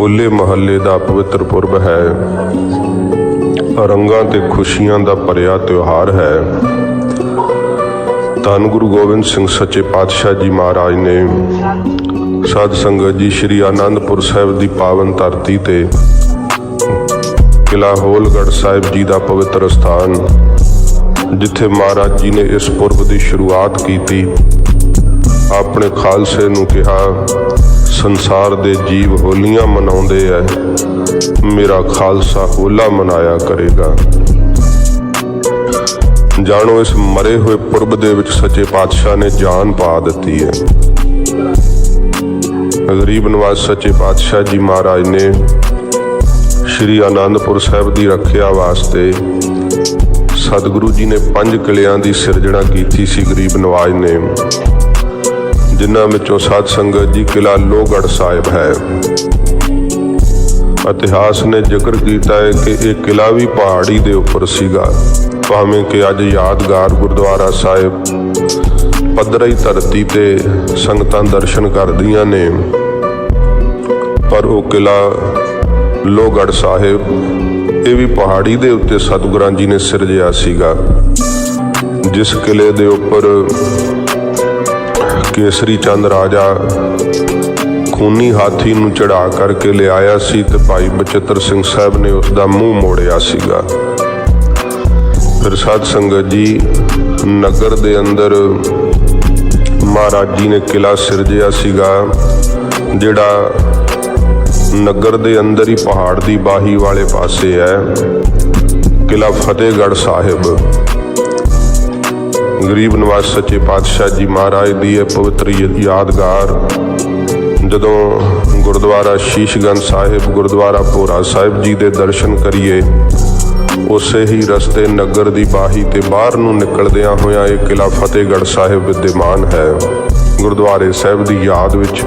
ਹੋਲੇ ਮਹੱਲੇ ਦਾ ਪਵਿੱਤਰ ਪੁਰਬ ਹੈ। ਰੰਗਾਂ ਤੇ ਖੁਸ਼ੀਆਂ ਦਾ ਭਰਿਆ ਤਿਉਹਾਰ ਹੈ। ਧੰਨ ਗੁਰੂ ਗੋਬਿੰਦ ਸਿੰਘ ਸੱਚੇ ਪਾਤਸ਼ਾਹ ਜੀ ਮਹਾਰਾਜ ਨੇ ਸਾਧ ਸੰਗਤ ਜੀ ਸ੍ਰੀ ਆਨੰਦਪੁਰ ਸਾਹਿਬ ਦੀ ਪਾਵਨ ਧਰਤੀ ਤੇ ਕਿਲਾ ਹੋਲਗੜ੍ਹ ਸਾਹਿਬ ਜੀ ਦਾ ਪਵਿੱਤਰ ਸਥਾਨ, ਜਿੱਥੇ ਮਹਾਰਾਜ ਜੀ ਨੇ ਇਸ ਪੁਰਬ ਦੀ ਸ਼ੁਰੂਆਤ ਕੀਤੀ। ਆਪਣੇ ਖਾਲਸੇ ਨੂੰ ਕਿਹਾ ਸੰਸਾਰ ਦੇ ਜੀਵ ਹੋਲੀਆਂ ਮਨਾਉਂਦੇ ਐ। ਮੇਰਾ ਖਾਲਸਾ ਹੋਲਾ ਮਨਾਇਆ ਕਰੇਗਾ। ਜਾਣੋ, ਇਸ ਮਰੇ ਹੋਏ ਪੁਰਬ ਦੇ ਵਿੱਚ ਸੱਚੇ ਪਾਤਸ਼ਾਹ ਨੇ ਜਾਨ ਪਾ ਦਿੱਤੀ ਹੈ ਗਰੀਬ ਨਵਾਜ਼ ਸੱਚੇ ਪਾਤਸ਼ਾਹ ਜੀ ਮਹਾਰਾਜ ਨੇ ਸ਼੍ਰੀ ਆਨੰਦਪੁਰ ਸਾਹਿਬ ਦੀ ਰੱਖਿਆ ਵਾਸਤੇ ਸਤਿਗੁਰੂ ਜੀ ਨੇ ਪੰਜ ਕਿਲਿਆਂ ਦੀ ਸਿਰਜਣਾ ਕੀਤੀ ਸੀ ਗਰੀਬ ਨਵਾਜ਼ ਨੇ। ਜਿਨ੍ਹਾਂ ਵਿੱਚੋਂ ਸਾਧ ਸੰਗਤ ਜੀ ਕਿਲਾ ਲੋਹਗੜ੍ਹ ਸਾਹਿਬ ਹੈ। ਇਤਿਹਾਸ ਨੇ ਜ਼ਿਕਰ ਕੀਤਾ ਹੈ ਕਿ ਇਹ ਕਿਲਾ ਵੀ ਪਹਾੜੀ ਦੇ ਉੱਪਰ ਸੀਗਾ। ਭਾਵੇਂ ਕਿ ਅੱਜ ਯਾਦਗਾਰ ਗੁਰਦੁਆਰਾ ਸਾਹਿਬ ਪੱਧਰੀ ਧਰਤੀ ਤੇ ਸੰਗਤਾਂ ਦਰਸ਼ਨ ਕਰਦੀਆਂ ਨੇ, ਪਰ ਉਹ ਕਿਲਾ ਲੋਹਗੜ੍ਹ ਸਾਹਿਬ, ਇਹ ਵੀ ਪਹਾੜੀ ਦੇ ਉੱਤੇ ਸਤਿਗੁਰਾਂ ਜੀ ਨੇ ਸਿਰਜਿਆ ਸੀਗਾ। ਜਿਸ ਕਿਲੇ ਦੇ ਉੱਪਰ ਕੇਸਰੀ ਚੰਦ ਰਾਜਾ ਖੂਨੀ ਹਾਥੀ ਨੂੰ ਚੜਾ ਕਰਕੇ ਲਿਆਇਆ ਸੀ ਤੇ ਭਾਈ ਬਚਿੱਤਰ ਸਿੰਘ ਸਾਹਿਬ ਨੇ ਉਸ ਦਾ ਮੂੰਹ ਮੋੜਿਆ ਸੀਗਾ। ਫਿਰ ਸਾਧ ਸੰਗਤ ਜੀ ਨਗਰ ਦੇ ਅੰਦਰ ਮਹਾਰਾਜ ਜੀ ਨੇ ਕਿਲਾ ਸਿਰਜਿਆ ਸੀਗਾ, ਜਿਹੜਾ ਨਗਰ ਦੇ ਅੰਦਰ ਹੀ ਪਹਾੜ ਦੀ ਬਾਹੀ ਵਾਲੇ ਪਾਸੇ ਹੈ, ਕਿਲਾ ਫਤਿਹਗੜ੍ਹ ਸਾਹਿਬ। ਗਰੀਬ ਨਿਵਾਸ ਸੱਚੇ ਪਾਤਸ਼ਾਹ ਜੀ ਮਹਾਰਾਜ ਦੀ ਇਹ ਪਵਿੱਤਰ ਯਾਦਗਾਰ। ਜਦੋਂ ਗੁਰਦੁਆਰਾ ਸ਼ੀਸ਼ਗੰਜ ਸਾਹਿਬ, ਗੁਰਦੁਆਰਾ ਭੋਰਾ ਸਾਹਿਬ ਜੀ ਦੇ ਦਰਸ਼ਨ ਕਰੀਏ, ਉਸੇ ਹੀ ਰਸਤੇ ਨਗਰ ਦੀ ਬਾਹੀ ਤੇ ਬਾਹਰ ਨੂੰ ਨਿਕਲਦਿਆਂ ਹੋਇਆਂ ਇਹ ਕਿਲਾ ਫਤਿਹਗੜ੍ਹ ਸਾਹਿਬ ਵਿਦਿਮਾਨ ਹੈ। ਗੁਰਦੁਆਰੇ ਸਾਹਿਬ ਦੀ ਯਾਦ ਵਿੱਚ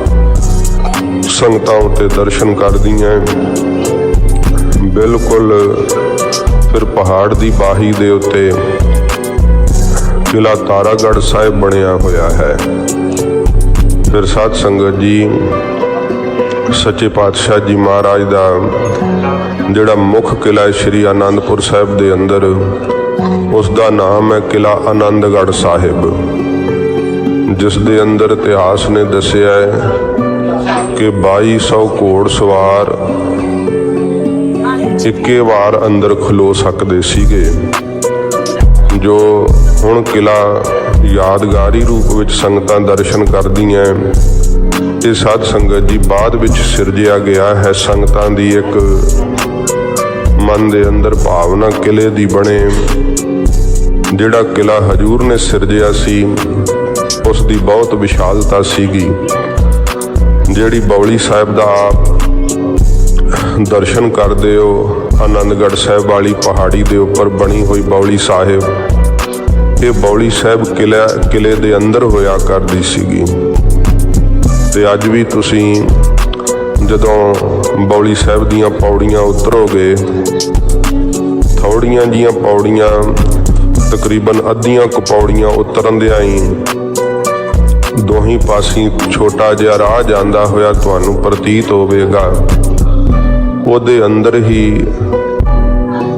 ਸੰਗਤਾਂ ਉੱਤੇ ਦਰਸ਼ਨ ਕਰਦੀਆਂ ਬਿਲਕੁਲ ਫਿਰ ਪਹਾੜ ਦੀ ਬਾਹੀ ਦੇ ਉੱਤੇ ਕਿਲਾ ਤਾਰਾਗੜ੍ਹ ਸਾਹਿਬ ਬਣਿਆ ਹੋਇਆ ਹੈ। ਫਿਰ ਸਾਧ ਸੰਗਤ ਜੀ, ਸੱਚੇ ਪਾਤਸ਼ਾਹ ਜੀ ਮਹਾਰਾਜ ਦਾ ਜਿਹੜਾ ਮੁੱਖ ਕਿਲਾ ਸ੍ਰੀ ਆਨੰਦਪੁਰ ਸਾਹਿਬ ਦੇ ਅੰਦਰ, ਉਸ ਦਾ ਨਾਮ ਹੈ ਕਿਲਾ ਆਨੰਦਗੜ੍ਹ ਸਾਹਿਬ। ਜਿਸ ਦੇ ਅੰਦਰ ਇਤਿਹਾਸ ਨੇ ਦੱਸਿਆ ਹੈ ਕਿ 2200 ਘੋੜ ਸਵਾਰ ਇੱਕੇ ਵਾਰ ਅੰਦਰ ਖਲੋ ਸਕਦੇ ਸੀਗੇ। ਜੋ ਹੁਣ ਕਿਲਾ ਯਾਦਗਾਰੀ ਰੂਪ ਵਿੱਚ ਸੰਗਤਾਂ ਦਰਸ਼ਨ ਕਰਦੀਆਂ ਇਹ ਸਾਧ ਸੰਗਤ ਜੀ ਬਾਅਦ ਵਿੱਚ ਸਿਰਜਿਆ ਗਿਆ ਹੈ, ਸੰਗਤਾਂ ਦੀ ਇੱਕ ਮਨ ਦੇ ਅੰਦਰ ਭਾਵਨਾ ਕਿਲੇ ਦੀ ਬਣੇ। ਜਿਹੜਾ ਕਿਲਾ ਹਜੂਰ ਨੇ ਸਿਰਜਿਆ ਸੀ, ਉਸ ਦੀ ਬਹੁਤ ਵਿਸ਼ਾਲਤਾ ਸੀਗੀ। ਜਿਹੜੀ ਬੌਲੀ ਸਾਹਿਬ ਦਾ ਆਪ ਦਰਸ਼ਨ ਕਰਦੇ ਹੋ ਆਨੰਦਗੜ੍ਹ ਸਾਹਿਬ ਵਾਲੀ ਪਹਾੜੀ ਦੇ ਉੱਪਰ ਬਣੀ ਹੋਈ ਬੌਲੀ ਸਾਹਿਬ। ਇਹ ਬੌਲੀ ਸਾਹਿਬ ਕਿਲਾ ਕਿਲੇ ਦੇ ਅੰਦਰ ਹੋਇਆ ਕਰਦੀ ਸੀਗੀ। ਤੇ ਅੱਜ ਵੀ ਤੁਸੀਂ ਜਦੋਂ ਬੌਲੀ ਸਾਹਿਬ ਦੀਆਂ ਪੌੜੀਆਂ ਉਤਰੋਗੇ, ਥੋੜੀਆਂ ਜੀਆਂ ਪੌੜੀਆਂ, ਤਕਰੀਬਨ ਅੱਧੀਆਂ ਕੁ ਪੌੜੀਆਂ ਉਤਰਨ ਦੇ ਆਈ, ਦੋਹੀਂ ਪਾਸੀਂ ਛੋਟਾ ਜਿਹਾ ਰਾਹ ਜਾਂਦਾ ਹੋਇਆ ਤੁਹਾਨੂੰ ਪ੍ਰਤੀਤ ਹੋਵੇਗਾ। ਉਹਦੇ ਅੰਦਰ ਹੀ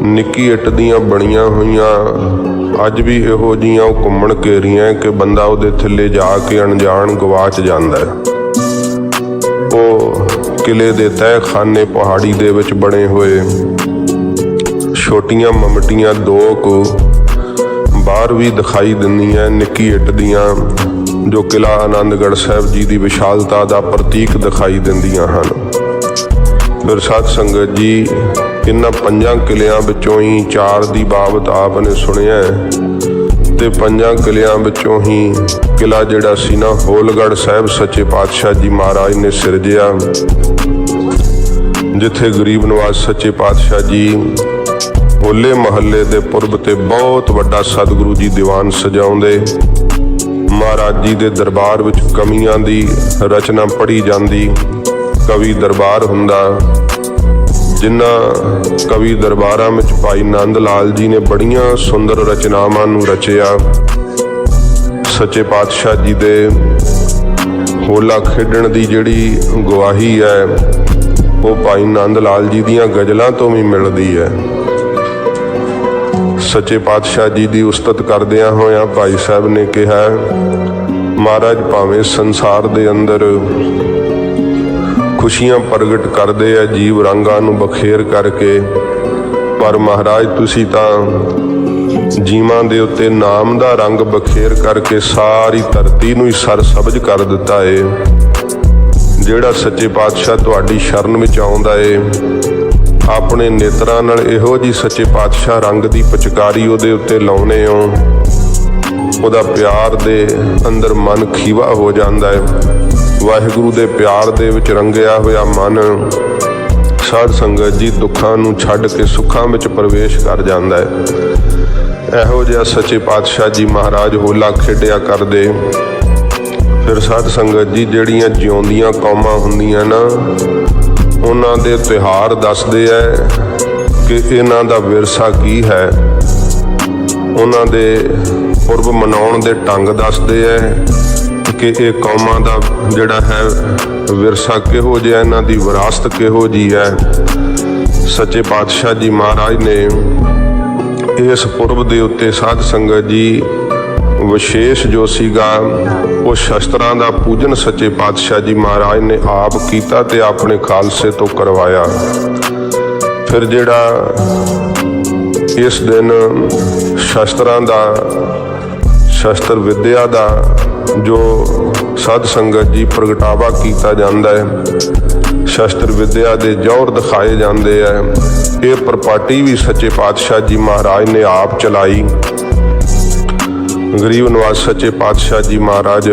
ਨਿੱਕੀ ਇੱਟ ਦੀਆਂ ਬਣੀਆਂ ਹੋਈਆਂ। ਅੱਜ ਵੀ ਇਹੋ ਜੀਆਂ ਉਹ ਘੁੰਮਣ ਘੇਰੀਆਂ ਕਿ ਬੰਦਾ ਉਹਦੇ ਥੱਲੇ ਜਾ ਕੇ ਅਣਜਾਣ ਗਵਾਚ ਜਾਂਦਾ ਹੈ। ਉਹ ਕਿਲੇ ਦੇ ਤਹਿ ਖਾਨੇ ਪਹਾੜੀ ਦੇ ਵਿੱਚ ਬਣੇ ਹੋਏ ਛੋਟੀਆਂ ਮਮਟੀਆਂ ਦੋ ਕੁ ਬਾਹਰ ਵੀ ਦਿਖਾਈ ਦਿੰਦੀਆਂ ਨਿੱਕੀ ਇੱਟ ਦੀਆਂ ਜੋ ਕਿਲਾ ਆਨੰਦਗੜ੍ਹ ਸਾਹਿਬ ਜੀ ਦੀ ਵਿਸ਼ਾਲਤਾ ਦਾ ਪ੍ਰਤੀਕ ਦਿਖਾਈ ਦਿੰਦੀਆਂ ਹਨ। ਫਿਰ ਸਾਧ ਸੰਗਤ ਜੀ, ਇਹਨਾਂ ਪੰਜਾਂ ਕਿਲਿਆਂ ਵਿੱਚੋਂ ਹੀ ਚਾਰ ਦੀ ਬਾਬਤ ਆਪ ਨੇ ਸੁਣਿਆ ਹੈ। ਤੇ ਪੰਜਾਂ ਕਿਲਿਆਂ ਵਿੱਚੋਂ ਹੀ ਕਿਲਾ ਜਿਹੜਾ ਸੀ ਨਾ, ਹੋਲਗੜ੍ਹ ਸਾਹਿਬ ਸੱਚੇ ਪਾਤਸ਼ਾਹ ਜੀ ਮਹਾਰਾਜ ਨੇ ਸਿਰਜਿਆ। ਜਿੱਥੇ ਗਰੀਬ ਨਿਵਾਸ ਸੱਚੇ ਪਾਤਸ਼ਾਹ ਜੀ ਹੋਲੇ ਮਹੱਲੇ ਦੇ ਪੁਰਬ ਤੇ ਬਹੁਤ ਵੱਡਾ ਸਤਿਗੁਰੂ ਜੀ ਦੀਵਾਨ ਸਜਾਉਂਦੇ। ਮਹਾਰਾਜ ਜੀ ਦੇ ਦਰਬਾਰ ਵਿੱਚ ਕਮੀਆਂ ਦੀ ਰਚਨਾ ਪੜ੍ਹੀ ਜਾਂਦੀ। ਕਵੀ ਦਰਬਾਰ ਹੁੰਦਾ। ਜਿਨ੍ਹਾਂ ਕਵੀ ਦਰਬਾਰਾਂ ਵਿੱਚ ਭਾਈ ਨੰਦ ਲਾਲ ਜੀ ਨੇ ਬੜੀਆਂ ਸੁੰਦਰ ਰਚਨਾਵਾਂ ਨੂੰ ਰਚਿਆ। ਸੱਚੇ ਪਾਤਸ਼ਾਹ ਜੀ ਦੇ ਹੋਲਾ ਖੇਡਣ ਦੀ ਜਿਹੜੀ ਗਵਾਹੀ ਹੈ, ਉਹ ਭਾਈ ਨੰਦ ਲਾਲ ਜੀ ਦੀਆਂ ਗਜ਼ਲਾਂ ਤੋਂ ਵੀ ਮਿਲਦੀ ਹੈ। ਸੱਚੇ ਪਾਤਸ਼ਾਹ ਜੀ ਦੀ ਉਸਤਤ ਕਰਦਿਆਂ ਹੋਇਆਂ ਭਾਈ ਸਾਹਿਬ ਨੇ ਕਿਹਾ, ਮਹਾਰਾਜ, ਭਾਵੇਂ ਸੰਸਾਰ ਦੇ ਅੰਦਰ ਖੁਸ਼ੀਆਂ ਪ੍ਰਗਟ ਕਰਦੇ ਆ, ਜੀਵ ਰੰਗਾਂ ਨੂੰ ਬਖੇਰ ਕਰਕੇ। ਪਰ ਮਹਾਰਾਜ, ਤੁਸੀਂ ਤਾਂ ਜੀਵਾਂ ਦੇ ਉੱਤੇ ਨਾਮ ਦਾ ਰੰਗ ਬਖੇਰ ਕਰਕੇ ਸਾਰੀ ਧਰਤੀ ਨੂੰ ਹੀ ਸਰ ਸਬਜ ਕਰ ਦਿੱਤਾ ਏ। ਜਿਹੜਾ ਸੱਚੇ ਪਾਤਸ਼ਾਹ ਤੁਹਾਡੀ ਸ਼ਰਨ ਵਿੱਚ ਆਉਂਦਾ ਏ, ਆਪਣੇ ਨੇਤਰਾਂ ਨਾਲ ਇਹੋ ਜੀ ਸੱਚੇ ਪਾਤਸ਼ਾਹ ਰੰਗ ਦੀ ਪਚਕਾਰੀ ਉਹਦੇ ਉੱਤੇ ਲਾਉਨੇ ਹੋ। ਉਹਦਾ ਪਿਆਰ ਦੇ ਅੰਦਰ ਮਨ ਖੀਵਾ ਹੋ ਜਾਂਦਾ ਹੈ ਵਾਹਿਗੁਰੂ ਦੇ ਪਿਆਰ ਦੇ ਵਿੱਚ ਰੰਗਿਆ ਹੋਇਆ ਮਨ ਸਾਧ ਸੰਗਤ ਜੀ ਦੁੱਖਾਂ ਨੂੰ ਛੱਡ ਕੇ ਸੁੱਖਾਂ ਵਿੱਚ ਪ੍ਰਵੇਸ਼ ਕਰ ਜਾਂਦਾ ਹੈ। ਇਹੋ ਜਿਹਾ ਸੱਚੇ ਪਾਤਸ਼ਾਹ ਜੀ ਮਹਾਰਾਜ ਹੋਲਾ ਖੇਡਿਆ ਕਰਦੇ। ਫਿਰ ਸਾਧ ਸੰਗਤ ਜੀ ਜਿਹੜੀਆਂ ਜਿਉਂਦੀਆਂ ਕੌਮਾਂ ਹੁੰਦੀਆਂ ਨਾ, ਉਹਨਾਂ ਦੇ ਤਿਹਾਰ ਦੱਸਦੇ ਐ ਕਿ ਇਹਨਾਂ ਦਾ ਵਿਰਸਾ ਕੀ ਹੈ। ਉਹਨਾਂ ਦੇ ਪੁਰਬ ਮਨਾਉਣ ਦੇ ਢੰਗ ਦੱਸਦੇ ਐ ਕਿ ਇਹ ਕੌਮਾਂ ਦਾ ਜਿਹੜਾ ਹੈ ਵਿਰਸਾ ਕਿਹੋ ਜਿਹਾ, ਇਹਨਾਂ ਦੀ ਵਿਰਾਸਤ ਕਿਹੋ ਜੀ ਹੈ? ਸੱਚੇ ਪਾਤਸ਼ਾਹ ਜੀ ਮਹਾਰਾਜ ਨੇ ਇਸ ਪੁਰਬ ਦੇ ਉੱਤੇ ਸਾਧ ਸੰਗਤ ਜੀ ਵਿਸ਼ੇਸ਼ ਜੋ ਸੀਗਾ, ਉਹ ਸ਼ਸਤਰਾਂ ਦਾ ਪੂਜਨ ਸੱਚੇ ਪਾਤਸ਼ਾਹ ਜੀ ਮਹਾਰਾਜ ਨੇ ਆਪ ਕੀਤਾ ਤੇ ਆਪਣੇ ਖਾਲਸੇ ਤੋਂ ਕਰਵਾਇਆ। ਫਿਰ ਜਿਹੜਾ ਇਸ ਦਿਨ ਸ਼ਸਤਰਾਂ ਦਾ, ਸ਼ਸਤਰ ਵਿਦਿਆ ਦਾ ਜੋ ਸਾਧ ਸੰਗਤ ਜੀ ਪ੍ਰਗਟਾਵਾ ਕੀਤਾ ਜਾਂਦਾ ਹੈ, ਸ਼ਸਤਰ ਵਿਦਿਆ ਦੇ ਜ਼ੋਰ ਦਿਖਾਏ ਜਾਂਦੇ ਆ। ਇਹ ਪ੍ਰਪਾਟੀ ਵੀ ਸੱਚੇ ਪਾਤਸ਼ਾਹ ਜੀ ਮਹਾਰਾਜ ਨੇ ਆਪ ਚਲਾਈ। ਗਰੀਬ ਨਿਵਾਸ ਸੱਚੇ ਪਾਤਸ਼ਾਹ ਜੀ ਮਹਾਰਾਜ,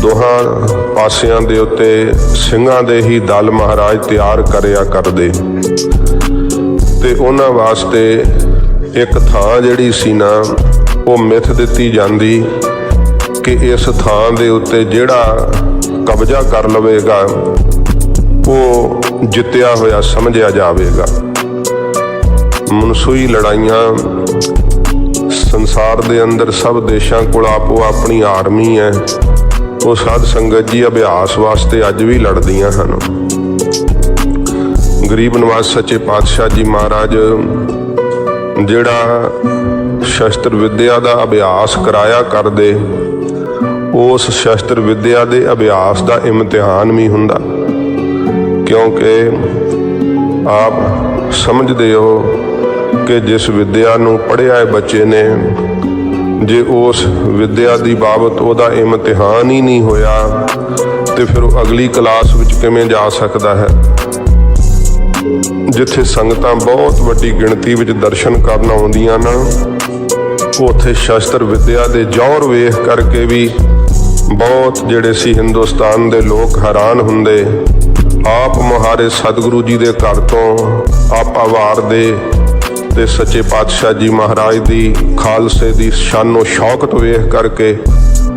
ਦੋਹਾਂ ਪਾਸਿਆਂ ਦੇ ਉੱਤੇ ਸਿੰਘਾਂ ਦੇ ਹੀ ਦਲ ਮਹਾਰਾਜ ਤਿਆਰ ਕਰਿਆ ਕਰਦੇ। ਤੇ ਉਹਨਾਂ ਵਾਸਤੇ ਇੱਕ ਥਾਂ ਜਿਹੜੀ ਸੀ ਨਾ, ਉਹ ਮਿੱਥ ਦਿੱਤੀ ਜਾਂਦੀ। ਕਿ ਇਸ ਥਾਂ ਦੇ ਉੱਤੇ ਜਿਹੜਾ ਕਬਜ਼ਾ ਕਰ ਲਵੇਗਾ, ਉਹ ਜਿੱਤਿਆ ਹੋਇਆ ਸਮਝਿਆ ਜਾਵੇਗਾ। ਮਨਸੂਈ ਲੜਾਈਆਂ ਸੰਸਾਰ ਦੇ ਅੰਦਰ ਸਭ ਦੇਸ਼ਾਂ ਕੋਲ ਆਪੋ ਆਪਣੀ ਆਰਮੀ ਹੈ। ਉਹ ਸਾਧ ਸੰਗਤ ਜੀ ਅਭਿਆਸ ਵਾਸਤੇ ਅੱਜ ਵੀ ਲੜਦੀਆਂ ਹਨ। ਗਰੀਬ ਨਿਵਾਸ ਸੱਚੇ ਪਾਤਸ਼ਾਹ ਜੀ ਮਹਾਰਾਜ, ਜਿਹੜਾ ਸ਼ਸਤਰ ਵਿਦਿਆ ਦਾ ਅਭਿਆਸ ਕਰਾਇਆ ਕਰਦੇ ਉਸ ਸ਼ਸਤਰ ਵਿਦਿਆ ਦੇ ਅਭਿਆਸ ਦਾ ਇਮਤਿਹਾਨ ਵੀ ਹੁੰਦਾ। ਕਿਉਂਕਿ ਆਪ ਸਮਝਦੇ ਹੋ ਕਿ ਜਿਸ ਵਿਦਿਆ ਨੂੰ ਪੜ੍ਹਿਆ ਹੈ ਬੱਚੇ ਨੇ, ਜੇ ਉਸ ਵਿਦਿਆ ਦੀ ਬਾਬਤ ਉਹਦਾ ਇਮਤਿਹਾਨ ਹੀ ਨਹੀਂ ਹੋਇਆ, ਤੇ ਫਿਰ ਉਹ ਅਗਲੀ ਕਲਾਸ ਵਿੱਚ ਕਿਵੇਂ ਜਾ ਸਕਦਾ ਹੈ? ਜਿੱਥੇ ਸੰਗਤਾਂ ਬਹੁਤ ਵੱਡੀ ਗਿਣਤੀ ਵਿੱਚ ਦਰਸ਼ਨ ਕਰਨ ਆਉਂਦੀਆਂ ਨਾ ਉੱਥੇ ਸ਼ਸਤਰ ਵਿਦਿਆ ਦੇ ਜ਼ੋਰ ਵੇਖ ਕਰਕੇ ਵੀ ਬਹੁਤ ਜਿਹੜੇ ਸੀ ਹਿੰਦੁਸਤਾਨ ਦੇ ਲੋਕ ਹੈਰਾਨ ਹੁੰਦੇ। ਆਪ ਮਹਾਰੇ ਸਤਿਗੁਰੂ ਜੀ ਦੇ ਘਰ ਤੋਂ ਆਪਾ ਵਾਰ ਦੇ ਤੇ ਸੱਚੇ ਪਾਤਸ਼ਾਹ ਜੀ ਮਹਾਰਾਜ ਦੀ ਖਾਲਸੇ ਦੀ ਸ਼ਾਨੋ ਸ਼ੌਕਤ ਵੇਖ ਕਰਕੇ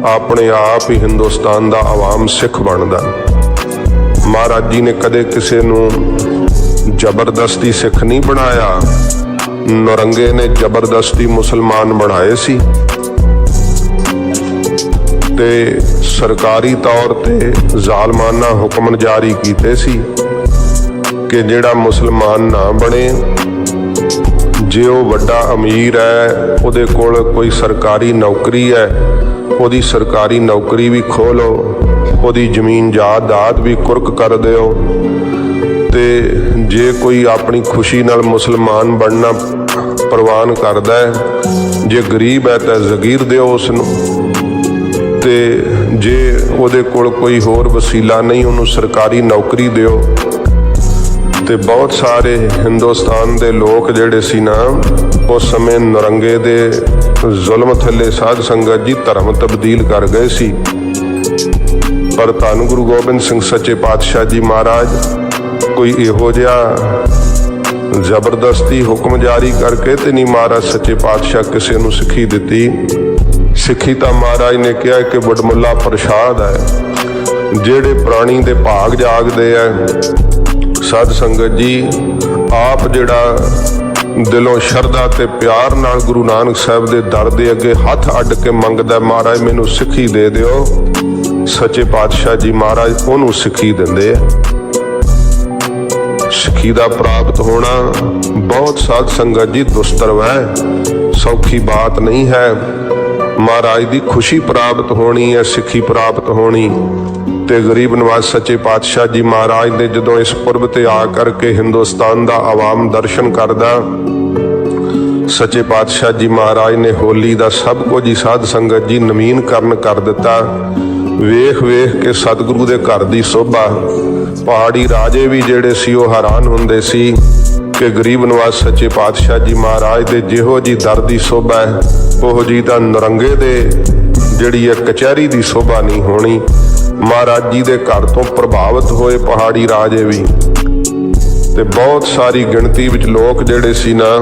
ਆਪਣੇ ਆਪ ਹੀ ਹਿੰਦੁਸਤਾਨ ਦਾ ਆਵਾਮ ਸਿੱਖ ਬਣਦਾ। ਮਹਾਰਾਜ ਜੀ ਨੇ ਕਦੇ ਕਿਸੇ ਨੂੰ ਜ਼ਬਰਦਸਤੀ ਸਿੱਖ ਨਹੀਂ ਬਣਾਇਆ। ਨਰੰਗੇ ਨੇ ਜ਼ਬਰਦਸਤੀ ਮੁਸਲਮਾਨ ਬਣਾਏ ਸੀ ਤੇ ਸਰਕਾਰੀ ਤੌਰ ਤੇ ਜ਼ਾਲਮਾਨਾ ਹੁਕਮ ਜਾਰੀ ਕੀਤੇ ਸੀ ਕਿ ਜਿਹੜਾ ਮੁਸਲਮਾਨ ਨਾ ਬਣੇ, ਜੇ ਉਹ ਵੱਡਾ ਅਮੀਰ ਹੈ, ਉਹਦੇ ਕੋਲ ਕੋਈ ਸਰਕਾਰੀ ਨੌਕਰੀ ਹੈ, ਉਹਦੀ ਸਰਕਾਰੀ ਨੌਕਰੀ ਵੀ ਖੋਹ ਉਹਦੀ ਜ਼ਮੀਨ ਜਾਇਦਾਦ ਵੀ ਕੁਰਕ ਕਰ ਦਿਓ ਤੇ ਜੇ ਕੋਈ ਆਪਣੀ ਖੁਸ਼ੀ ਨਾਲ ਮੁਸਲਮਾਨ ਬਣਨਾ ਪ੍ਰਵਾਨ ਕਰਦਾ ਹੈ, ਜੇ ਗਰੀਬ ਹੈ ਤਾਂ ਜ਼ਗੀਰ ਦਿਓ ਉਸ ਨੂੰ ਤੇ ਜੇ ਉਹਦੇ ਕੋਲ ਕੋਈ ਹੋਰ ਵਸੀਲਾ ਨਹੀਂ, ਉਹਨੂੰ ਸਰਕਾਰੀ ਨੌਕਰੀ ਦਿਓ। ਤੇ ਬਹੁਤ ਸਾਰੇ ਹਿੰਦੁਸਤਾਨ ਦੇ ਲੋਕ ਜਿਹੜੇ ਸੀ ਨਾ, ਉਸ ਸਮੇਂ ਨਰੰਗੇ ਦੇ ਜ਼ੁਲਮ ਥੱਲੇ ਸਾਧ ਸੰਗਤ ਜੀ ਧਰਮ ਤਬਦੀਲ ਕਰ ਗਏ ਸੀ। ਪਰ ਧੰਨ ਗੁਰੂ ਗੋਬਿੰਦ ਸਿੰਘ ਸੱਚੇ ਪਾਤਸ਼ਾਹ ਜੀ ਮਹਾਰਾਜ ਕੋਈ ਇਹੋ ਜਿਹਾ ਜ਼ਬਰਦਸਤੀ ਹੁਕਮ ਜਾਰੀ ਕਰਕੇ ਤੇ ਨਹੀਂ ਮਹਾਰਾਜ ਸੱਚੇ ਪਾਤਸ਼ਾਹ ਕਿਸੇ ਨੂੰ ਸਿੱਖੀ ਦਿੱਤੀ। ਸਿੱਖੀ ਤਾਂ ਮਹਾਰਾਜ ਨੇ ਕਿਹਾ ਕਿ ਵਡਮੁੱਲਾ ਪ੍ਰਸ਼ਾਦ ਹੈ। ਜਿਹੜੇ ਪ੍ਰਾਣੀ ਦੇ ਭਾਗ ਜਾਗਦੇ ਆ, ਸਾਧ ਸੰਗਤ ਜੀ, ਆਪ ਜਿਹੜਾ ਦਿਲੋਂ ਸ਼ਰਧਾ ਤੇ ਪਿਆਰ ਨਾਲ ਗੁਰੂ ਨਾਨਕ ਸਾਹਿਬ ਦੇ ਦਰ ਦੇ ਅੱਗੇ ਹੱਥ ਅੱਡ ਕੇ ਮੰਗਦਾ ਮਹਾਰਾਜ ਮੈਨੂੰ ਸਿੱਖੀ ਦੇ ਦਿਓ। ਸੱਚੇ ਪਾਤਸ਼ਾਹ ਜੀ ਮਹਾਰਾਜ ਉਹਨੂੰ ਸਿੱਖੀ ਦਿੰਦੇ ਆ। ਸਿੱਖੀ ਦਾ ਪ੍ਰਾਪਤ ਹੋਣਾ ਬਹੁਤ ਸਾਧ ਸੰਗਤ ਜੀ ਦੁਸਤਰਵ ਹੈ, ਸੌਖੀ ਬਾਤ ਨਹੀਂ ਹੈ। ਮਹਾਰਾਜ ਦੀ ਖੁਸ਼ੀ ਪ੍ਰਾਪਤ ਹੋਣੀ ਹੈ, ਸਿੱਖੀ ਪ੍ਰਾਪਤ ਹੋਣੀ। ਤੇ ਗਰੀਬ ਨਵਾਜ਼ ਸੱਚੇ ਪਾਤਸ਼ਾਹ ਜੀ ਮਹਾਰਾਜ ਨੇ ਜਦੋਂ ਇਸ ਪੁਰਬ ਤੇ ਆ ਕਰਕੇ ਹਿੰਦੁਸਤਾਨ ਦਾ ਆਵਾਮ ਦਰਸ਼ਨ ਕਰਦਾ, ਸੱਚੇ ਪਾਤਸ਼ਾਹ ਜੀ ਮਹਾਰਾਜ ਨੇ ਹੋਲੀ ਦਾ ਸਭ ਕੁਝ ਹੀ ਸਾਧ ਸੰਗਤ ਜੀ ਨਵੀਨ ਕਰਨ ਕਰ ਦਿੱਤਾ। ਵੇਖ ਵੇਖ ਕੇ ਸਤਿਗੁਰੂ ਦੇ ਘਰ ਦੀ ਸੋਭਾ, ਪਹਾੜੀ ਰਾਜੇ ਵੀ ਜਿਹੜੇ ਸੀ ਉਹ ਹੈਰਾਨ ਹੁੰਦੇ ਸੀ ਕਿ ਗਰੀਬ ਨਿਵਾਸ ਸੱਚੇ ਪਾਤਸ਼ਾਹ ਜੀ ਮਹਾਰਾਜ ਦੇ ਜਿਹੋ ਜੀ ਦਰ ਦੀ ਸੋਭਾ ਹੈ, ਉਹ ਜੀ ਤਾਂ ਨਰੰਗੇ ਦੇ ਜਿਹੜੀ ਹੈ ਕਚਹਿਰੀ ਦੀ ਸੋਭਾ ਨਹੀਂ ਹੋਣੀ। ਮਹਾਰਾਜ ਜੀ ਦੇ ਘਰ ਤੋਂ ਪ੍ਰਭਾਵਿਤ ਹੋਏ ਪਹਾੜੀ ਰਾਜੇ ਵੀ। ਤੇ ਬਹੁਤ ਸਾਰੀ ਗਿਣਤੀ ਵਿੱਚ ਲੋਕ ਜਿਹੜੇ ਸੀ ਨਾ,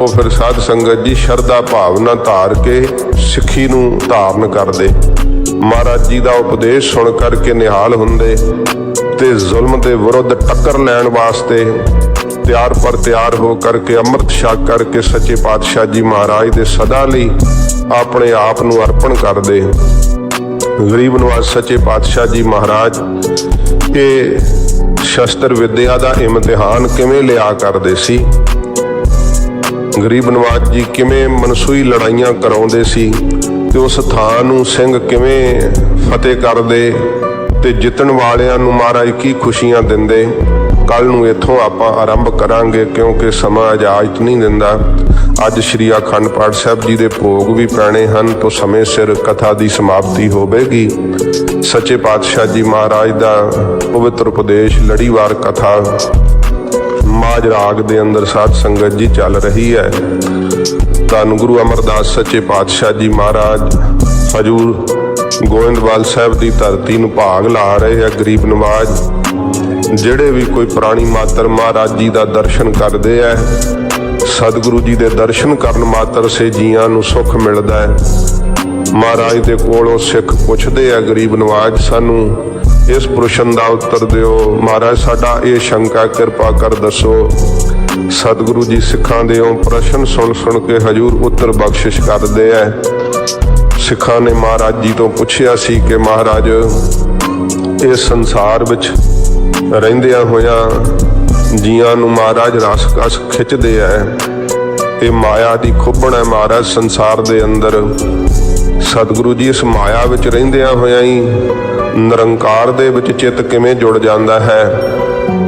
ਉਹ ਫਿਰ ਸਾਧ ਸੰਗਤ ਜੀ ਸ਼ਰਧਾ ਭਾਵਨਾ ਧਾਰ ਕੇ ਸਿੱਖੀ ਨੂੰ ਧਾਰਨ ਕਰਦੇ। ਮਹਾਰਾਜ ਜੀ ਦਾ ਉਪਦੇਸ਼ ਸੁਣ ਕਰਕੇ ਨਿਹਾਲ ਹੁੰਦੇ ਤੇ ਜ਼ੁਲਮ ਦੇ ਵਿਰੁੱਧ ਟੱਕਰ ਲੈਣ ਵਾਸਤੇ ਤਿਆਰ ਪਰ ਤਿਆਰ ਹੋ ਕਰਕੇ ਅੰਮ੍ਰਿਤ ਛਕ ਕਰਕੇ ਸੱਚੇ ਪਾਤਸ਼ਾਹ ਜੀ ਮਹਾਰਾਜ ਦੇ ਸਦਾ ਲਈ ਆਪਣੇ ਆਪ ਨੂੰ ਅਰਪਣ ਕਰਦੇ। ਗਰੀਬ ਨਵਾਜ਼ ਸੱਚੇ ਪਾਤਸ਼ਾਹ ਜੀ ਮਹਾਰਾਜ, ਇਹ ਸ਼ਸਤਰ ਵਿਦਿਆ ਦਾ ਇਮਤਿਹਾਨ ਕਿਵੇਂ ਲਿਆ ਕਰਦੇ ਸੀ? ਗਰੀਬ ਨਵਾਜ਼ ਜੀ ਕਿਵੇਂ ਮਨਸੂਈ ਲੜਾਈਆਂ ਕਰਾਉਂਦੇ ਸੀ? ਤੇ ਉਸ ਥਾਂ ਨੂੰ ਸਿੰਘ ਕਿਵੇਂ ਫਤਿਹ ਕਰਦੇ ਤੇ ਜਿੱਤਣ ਵਾਲਿਆਂ ਨੂੰ ਮਹਾਰਾਜ ਕੀ ਖੁਸ਼ੀਆਂ ਦਿੰਦੇ ਕੱਲ ਨੂੰ ਇੱਥੋਂ ਆਪਾਂ ਆਰੰਭ ਕਰਾਂਗੇ ਕਿਉਂਕਿ ਸਮਾਂ ਇਜਾਜ਼ਤ ਨਹੀਂ ਦਿੰਦਾ। ਅੱਜ ਸ਼੍ਰੀ ਅਖੰਡ ਪਾਠ ਸਾਹਿਬ ਜੀ ਦੇ ਭੋਗ ਵੀ ਪੈਣੇ ਹਨ, ਤੋਂ ਸਮੇਂ ਸਿਰ ਕਥਾ ਦੀ ਸਮਾਪਤੀ ਹੋਵੇਗੀ। ਸੱਚੇ ਪਾਤਸ਼ਾਹ ਜੀ ਮਹਾਰਾਜ ਦਾ ਪਵਿੱਤਰ ਉਪਦੇਸ਼, ਲੜੀਵਾਰ ਕਥਾ ਮਾਜ ਰਾਗ ਦੇ ਅੰਦਰ ਸਾਧ ਸੰਗਤ ਜੀ ਚੱਲ ਰਹੀ ਹੈ। ਧੰਨ ਗੁਰੂ ਅਮਰਦਾਸ ਸੱਚੇ ਪਾਤਸ਼ਾਹ ਜੀ ਮਹਾਰਾਜ। ਹਜੂਰ ਗੋਇੰਦਵਾਲ ਸਾਹਿਬ ਦੀ ਧਰਤੀ ਨੂੰ ਭਾਗ ਲਾ ਰਹੇ ਆ ਗਰੀਬ ਨਵਾਜ਼। ਜਿਹੜੇ ਵੀ ਕੋਈ ਪ੍ਰਾਣੀ ਮਾਤਰ ਮਹਾਰਾਜ ਜੀ ਦਾ ਦਰਸ਼ਨ ਕਰਦੇ ਆ, ਸਤਿਗੁਰੂ ਜੀ ਦੇ ਦਰਸ਼ਨ ਕਰਨ ਮਾਤਰ ਸੇ ਜੀਆਂ ਨੂੰ ਸੁੱਖ ਮਿਲਦਾ ਹੈ। ਮਹਾਰਾਜ ਦੇ ਕੋਲੋਂ ਸਿੱਖ ਪੁੱਛਦੇ ਆ ਗਰੀਬ ਨਵਾਜ਼, ਸਾਨੂੰ ਇਸ ਪ੍ਰਸ਼ਨ ਦਾ ਉੱਤਰ ਦਿਓ। ਮਹਾਰਾਜ, ਸਾਡਾ ਇਹ ਸ਼ੰਕਾ ਕਿਰਪਾ ਕਰ ਦੱਸੋ। ਸਤਿਗੁਰੂ ਜੀ ਸਿੱਖਾਂ ਦੇ ਉਹ ਪ੍ਰਸ਼ਨ ਸੁਣ ਸੁਣ ਕੇ ਹਜੂਰ ਉੱਤਰ ਬਖਸ਼ਿਸ਼ ਕਰਦੇ ਐ। ਸਿੱਖਾਂ ਨੇ ਮਹਾਰਾਜ ਜੀ ਤੋਂ ਪੁੱਛਿਆ ਸੀ ਕਿ ਮਹਾਰਾਜ ਇਸ ਸੰਸਾਰ ਵਿੱਚ ਰਹਿੰਦਿਆਂ ਹੋਇਆਂ ਜੀਆਂ ਨੂੰ ਮਹਾਰਾਜ ਰਸ ਕਸ ਖਿੱਚਦੇ ਐ। ਇਹ ਮਾਇਆ ਦੀ ਖੁੱਬਣ ਹੈ ਮਹਾਰਾਜ ਸੰਸਾਰ ਦੇ ਅੰਦਰ। ਸਤਿਗੁਰੂ ਜੀ ਇਸ ਮਾਇਆ ਵਿੱਚ ਰਹਿੰਦਿਆਂ ਹੋਇਆਂ ਹੀ ਨਿਰੰਕਾਰ ਦੇ ਵਿੱਚ ਚਿੱਤ ਕਿਵੇਂ ਜੁੜ ਜਾਂਦਾ ਹੈ?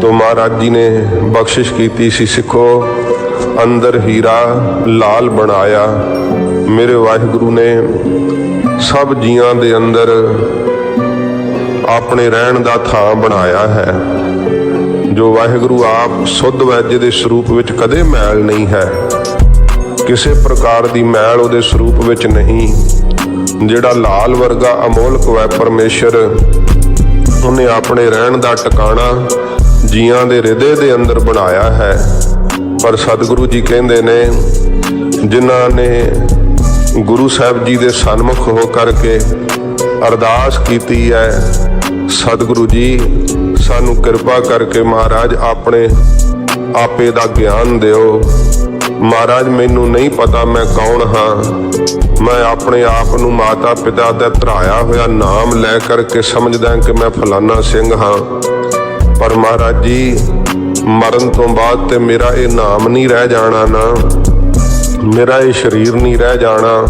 ਤੋ ਮਹਾਰਾਜ ਜੀ ਨੇ ਬਖਸ਼ਿਸ਼ ਕੀਤੀ ਸੀ, ਸਿੱਖੋ, ਅੰਦਰ ਹੀਰਾ ਲਾਲ ਬਣਾਇਆ। ਮੇਰੇ ਵਾਹਿਗੁਰੂ ਨੇ ਸਭ ਜੀਆਂ ਦੇ ਅੰਦਰ ਆਪਣੇ ਰਹਿਣ ਦਾ ਥਾਂ ਬਣਾਇਆ ਹੈ, ਜੋ ਵਾਹਿਗੁਰੂ ਆਪ ਸੁੱਧ ਵੈਜ ਦੇ ਸਰੂਪ ਵਿੱਚ ਕਦੇ ਮੈਲ ਨਹੀਂ ਹੈ। ਕਿਸੇ ਪ੍ਰਕਾਰ ਦੀ ਮੈਲ ਉਹਦੇ ਸਰੂਪ ਵਿੱਚ ਨਹੀਂ, ਜਿਹੜਾ ਲਾਲ ਵਰਗਾ ਅਮੋਲਕ ਹੈ ਪਰਮੇਸ਼ਰ, ਉਹਨੇ ਆਪਣੇ ਰਹਿਣ ਦਾ ਟਿਕਾਣਾ ਜੀਆਂ ਦੇ ਹਿਰਦੇ ਦੇ ਅੰਦਰ ਬਣਾਇਆ ਹੈ। ਪਰ ਸਤਿਗੁਰੂ ਜੀ ਕਹਿੰਦੇ ਨੇ, ਜਿਨ੍ਹਾਂ ਨੇ ਗੁਰੂ ਸਾਹਿਬ ਜੀ ਦੇ ਸਨਮੁਖ ਹੋ ਕਰਕੇ ਅਰਦਾਸ ਕੀਤੀ ਹੈ, ਸਤਿਗੁਰੂ ਜੀ, ਸਾਨੂੰ ਕਿਰਪਾ ਕਰਕੇ ਮਹਾਰਾਜ ਆਪਣੇ ਆਪੇ ਦਾ ਗਿਆਨ ਦਿਓ। ਮਹਾਰਾਜ, ਮੈਨੂੰ ਨਹੀਂ ਪਤਾ ਮੈਂ ਕੌਣ ਹਾਂ। ਮੈਂ ਆਪਣੇ ਆਪ ਨੂੰ ਮਾਤਾ ਪਿਤਾ ਦਾ ਧਰਾਇਆ ਹੋਇਆ ਨਾਮ ਲੈ ਕਰਕੇ ਸਮਝਦਾ ਕਿ ਮੈਂ ਫਲਾਨਾ ਸਿੰਘ ਹਾਂ। ਪਰ ਮਹਾਰਾਜ ਜੀ, ਮਰਨ ਤੋਂ ਬਾਅਦ ਤੇ ਮੇਰਾ ਇਹ ਨਾਮ ਨਹੀਂ ਰਹਿ ਜਾਣਾ ਨਾ। ਮੇਰਾ ਇਹ ਸਰੀਰ ਨਹੀਂ ਰਹਿ ਜਾਣਾ।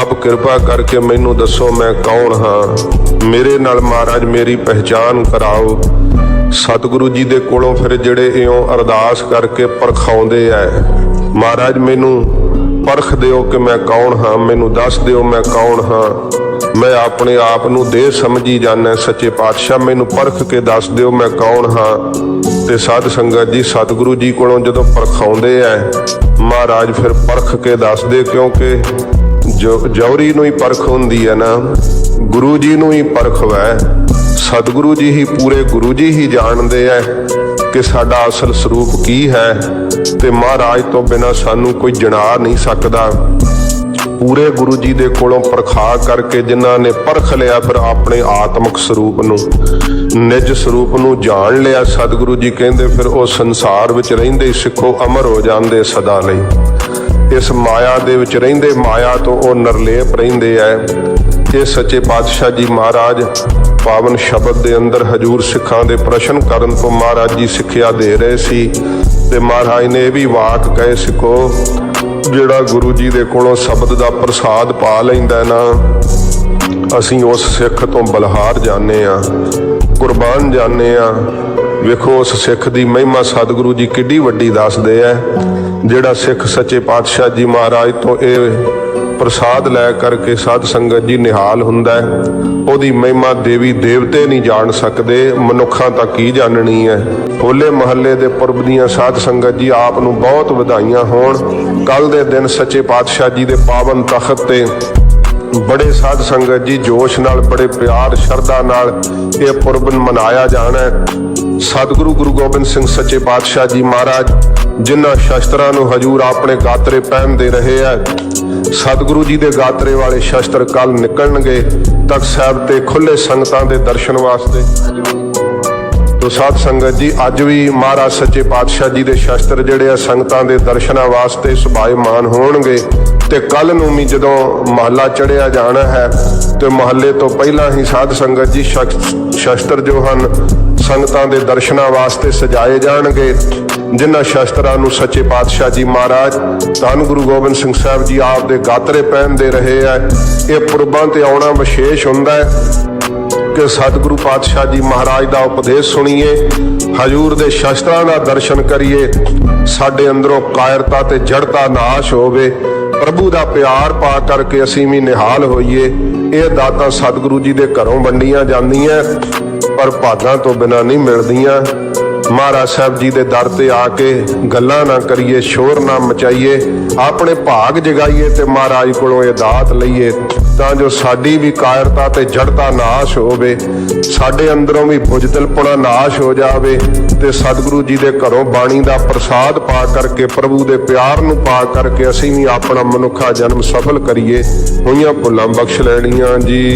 ਆਪ ਕਿਰਪਾ ਕਰਕੇ ਮੈਨੂੰ ਦੱਸੋ ਮੈਂ ਕੌਣ ਹਾਂ। ਮੇਰੇ ਨਾਲ ਮਹਾਰਾਜ ਮੇਰੀ ਪਹਿਚਾਨ ਕਰਾਓ। ਸਤਿਗੁਰੂ ਜੀ ਦੇ ਕੋਲੋਂ ਫਿਰ ਜਿਹੜੇ ਇਉਂ ਅਰਦਾਸ ਕਰਕੇ ਪਰਖਾਉਂਦੇ ਐ। ਮਹਾਰਾਜ ਮੈਨੂੰ ਪਰਖ ਦਿਓ ਕਿ ਮੈਂ ਕੌਣ ਹਾਂ, ਮੈਨੂੰ ਦੱਸ ਦਿਓ ਮੈਂ ਕੌਣ ਹਾਂ। ਮੈਂ ਆਪਣੇ ਆਪ ਨੂੰ ਦੇਹ ਸਮਝੀ ਜਾਣਾ ਸੱਚੇ ਪਾਤਸ਼ਾਹ। ਮੈਨੂੰ ਪਰਖ ਕੇ ਦੱਸ ਦਿਓ ਮੈਂ ਕੌਣ ਹਾਂ। ਤੇ ਸਾਧ ਸੰਗਤ ਜੀ, ਸਤਿਗੁਰੂ ਜੀ ਕੋਲੋਂ ਜਦੋਂ ਪਰਖਾਉਂਦੇ ਐ, ਮਹਾਰਾਜ ਫਿਰ ਪਰਖ ਕੇ ਦੱਸਦੇ ਕਿਉਂਕਿ ਜੋ ਜੌਰੀ ਨੂੰ ਹੀ ਪਰਖ ਹੁੰਦੀ ਹੈ ਨਾ, ਗੁਰੂ ਜੀ ਨੂੰ ਹੀ ਪਰਖ ਵੈ। ਸਤਿਗੁਰੂ ਜੀ ਹੀ ਪੂਰੇ ਗੁਰੂ ਜੀ ਹੀ ਜਾਣਦੇ ਐ ਕਿ ਸਾਡਾ ਅਸਲ ਸਰੂਪ ਕੀ ਹੈ, ਤੇ ਮਹਾਰਾਜ ਤੋਂ ਬਿਨਾ ਸਾਨੂੰ ਕੋਈ ਜਣਾ ਨਹੀਂ ਸਕਦਾ। ਪੂਰੇ ਗੁਰੂ ਜੀ ਦੇ ਕੋਲੋਂ ਪਰਖਾ ਕਰਕੇ ਜਿਨ੍ਹਾਂ ਨੇ ਪਰਖ ਲਿਆ, ਫਿਰ ਆਪਣੇ ਆਤਮਿਕ ਸਰੂਪ ਨੂੰ, ਨਿਜ ਸਰੂਪ ਨੂੰ ਜਾਣ ਲਿਆ। ਸਤਿਗੁਰੂ ਜੀ ਕਹਿੰਦੇ, ਫਿਰ ਉਹ ਸੰਸਾਰ ਵਿੱਚ ਰਹਿੰਦੇ ਸਿੱਖੋ, ਅਮਰ ਹੋ ਜਾਂਦੇ ਸਦਾ ਲਈ। ਇਸ ਮਾਇਆ ਦੇ ਵਿੱਚ ਰਹਿੰਦੇ, ਮਾਇਆ ਤੋਂ ਉਹ ਨਿਰਲੇਪ ਰਹਿੰਦੇ ਐ। ਇਹ ਸੱਚੇ ਪਾਤਸ਼ਾਹ ਜੀ ਮਹਾਰਾਜ ਪਾਵਨ ਸ਼ਬਦ ਦੇ ਅੰਦਰ ਹਜੂਰ ਸਿੱਖਾਂ ਦੇ ਪ੍ਰਸ਼ਨ ਕਰਨ ਤੋਂ ਮਹਾਰਾਜ ਜੀ ਸਿੱਖਿਆ ਦੇ ਰਹੇ ਸੀ। ਤੇ ਮਹਾਰਾਜ ਨੇ ਇਹ ਵੀ ਵਾਕ ਕਹੇ, ਸਿੱਖੋ ਜਿਹੜਾ ਗੁਰੂ ਜੀ ਦੇ ਕੋਲੋਂ ਸ਼ਬਦ ਦਾ ਪ੍ਰਸਾਦ ਪਾ ਲੈਂਦਾ ਨਾ, ਅਸੀਂ ਉਸ ਸਿੱਖ ਤੋਂ ਬਲਹਾਰ ਜਾਣੇ ਆ ਕੁਰਬਾਨ ਜਾਣੇ ਆ ਵੇਖੋ, ਉਸ ਸਿੱਖ ਦੀ ਮਹਿਮਾ ਸਤਿਗੁਰੂ ਜੀ ਕਿੱਡੀ ਵੱਡੀ ਦੱਸਦੇ ਆ ਜਿਹੜਾ ਸਿੱਖ ਸੱਚੇ ਪਾਤਸ਼ਾਹ ਜੀ ਮਹਾਰਾਜ ਤੋਂ ਇਹ ਪ੍ਰਸਾਦ ਲੈ ਕਰਕੇ ਸਾਧ ਸੰਗਤ ਜੀ ਨਿਹਾਲ ਹੁੰਦਾ ਹੈ। ਉਹਦੀ ਮਹਿਮਾ ਦੇਵੀ ਦੇਵਤੇ ਨਹੀਂ ਜਾਣ ਸਕਦੇ, ਮਨੁੱਖਾਂ ਤੱਕ ਕੀ ਜਾਣਨੀ ਹੈ? ਹੋਲੇ ਮਹੱਲੇ ਦੇ ਪੁਰਬ ਦੀਆਂ ਸਾਧ ਸੰਗਤ ਜੀ ਆਪ ਨੂੰ ਬਹੁਤ ਵਧਾਈਆਂ ਹੋਣ। ਕੱਲ ਦੇ ਦਿਨ ਸੱਚੇ ਪਾਤਸ਼ਾਹ ਜੀ ਦੇ ਪਾਵਨ ਤਖਤ ਤੇ ਬੜੇ ਸਾਧ ਸੰਗਤ ਜੀ ਜੋਸ਼ ਨਾਲ, ਬੜੇ ਪਿਆਰ, ਸ਼ਰਧਾ ਨਾਲ ਇਹ ਪੁਰਬ ਮਨਾਇਆ ਜਾਣਾ ਹੈ। ਸਤਿਗੁਰੂ ਗੁਰੂ ਗੋਬਿੰਦ ਸਿੰਘ ਸੱਚੇ ਪਾਤਸ਼ਾਹ ਜੀ ਮਹਾਰਾਜ, ਜਿਨ੍ਹਾਂ ਸ਼ਸਤਰਾਂ ਨੂੰ ਹਜੂਰ ਆਪਣੇ ਗਾਤਰੇ ਪਹਿਨਦੇ ਰਹੇ ਆ ਸਤਿਗੁਰੂ ਜੀ ਦੇ ਗਾਤਰੇ ਵਾਲੇ ਸ਼ਸਤਰ ਕੱਲ ਨਿਕਲਣਗੇ, ਤਖਤ ਸਾਹਿਬ ਤੇ ਖੁੱਲੇ ਸੰਗਤਾਂ ਦੇ ਦਰਸ਼ਨ ਵਾਸਤੇ। ਤੋ ਸਾਧ ਸੰਗਤ ਜੀ, ਅੱਜ ਵੀ ਮਹਾਰਾਜ ਸੱਚੇ ਪਾਤਸ਼ਾਹ ਜੀ ਦੇ ਸ਼ਸਤਰ ਜਿਹੜੇ ਆ ਸੰਗਤਾਂ ਦੇ ਦਰਸ਼ਨਾਂ ਵਾਸਤੇ ਸੁਭਾਇਮਾਨ ਹੋਣਗੇ। ਤੇ ਕੱਲ ਨੂੰ ਵੀ ਜਦੋਂ ਮਹੱਲਾ ਚੜਿਆ ਜਾਣਾ ਹੈ, ਤੇ ਮਹੱਲੇ ਤੋਂ ਪਹਿਲਾਂ ਹੀ ਸਾਧ ਸੰਗਤ ਜੀ ਸ਼ਕ- ਸ਼ਸਤਰ ਜੋ ਹਨ ਸੰਗਤਾਂ ਦੇ ਦਰਸ਼ਨਾਂ ਵਾਸਤੇ ਸਜਾਏ ਜਾਣਗੇ, ਜਿਨ੍ਹਾਂ ਸ਼ਸਤਰਾਂ ਨੂੰ ਸੱਚੇ ਪਾਤਸ਼ਾਹ ਜੀ ਮਹਾਰਾਜ, ਧੰਨ ਗੁਰੂ ਗੋਬਿੰਦ ਸਿੰਘ ਸਾਹਿਬ ਜੀ ਆਪ ਦੇ ਗਾਤਰੇ ਪਹਿਨਦੇ ਰਹੇ ਆ ਇਹ ਪੁਰਬਾਂ ਤੇ ਆਉਣਾ ਵਿਸ਼ੇਸ਼ ਹੁੰਦਾ ਹੈ ਕਿ ਸਤਿਗੁਰੂ ਪਾਤਸ਼ਾਹ ਜੀ ਮਹਾਰਾਜ ਦਾ ਉਪਦੇਸ਼ ਸੁਣੀਏ, ਹਜੂਰ ਦੇ ਸ਼ਸਤਰਾਂ ਦਾ ਦਰਸ਼ਨ ਕਰੀਏ, ਸਾਡੇ ਅੰਦਰੋਂ ਕਾਇਰਤਾ ਤੇ ਜੜਤਾ ਨਾਸ਼ ਹੋਵੇ, ਪ੍ਰਭੂ ਦਾ ਪਿਆਰ ਪਾ ਕਰਕੇ ਅਸੀਂ ਵੀ ਨਿਹਾਲ ਹੋਈਏ। ਇਹ ਦਾਤਾਂ ਸਤਿਗੁਰੂ ਜੀ ਦੇ ਘਰੋਂ ਵੰਡੀਆਂ ਜਾਂਦੀਆਂ ਪਰ ਭਾਗਾਂ ਤੋਂ ਬਿਨਾਂ ਨਹੀਂ ਮਿਲਦੀਆਂ। ਮਹਾਰਾਜ ਸਾਹਿਬ ਜੀ ਦੇ ਦਰ ਤੇ ਆ ਕੇ ਗੱਲਾਂ ਨਾ ਕਰੀਏ, ਸ਼ੋਰ ਨਾ ਮਚਾਈਏ, ਆਪਣੇ ਭਾਗ ਜਗਾਈਏ ਤੇ ਮਹਾਰਾਜ ਕੋਲੋਂ ਇਹ ਦਾਤ ਲਈਏ ਤਾਂ ਜੋ ਸਾਡੀ ਵੀ ਕਾਇਰਤਾ ਤੇ ਜੜਤਾ ਨਾਸ਼ ਹੋਵੇ, ਸਾਡੇ ਅੰਦਰੋਂ ਵੀ ਬੁਝਦਿਲਪੁਣਾ ਨਾਸ਼ ਹੋ ਜਾਵੇ ਤੇ ਸਤਿਗੁਰੂ ਜੀ ਦੇ ਘਰੋਂ ਬਾਣੀ ਦਾ ਪ੍ਰਸਾਦ ਪਾ ਕਰਕੇ, ਪ੍ਰਭੂ ਦੇ ਪਿਆਰ ਨੂੰ ਪਾ ਕਰਕੇ ਅਸੀਂ ਵੀ ਆਪਣਾ ਮਨੁੱਖਾ ਜਨਮ ਸਫਲ ਕਰੀਏ। ਹੋਈਆਂ ਭੁੱਲਾਂ ਬਖਸ਼ ਲੈਣੀਆਂ ਜੀ।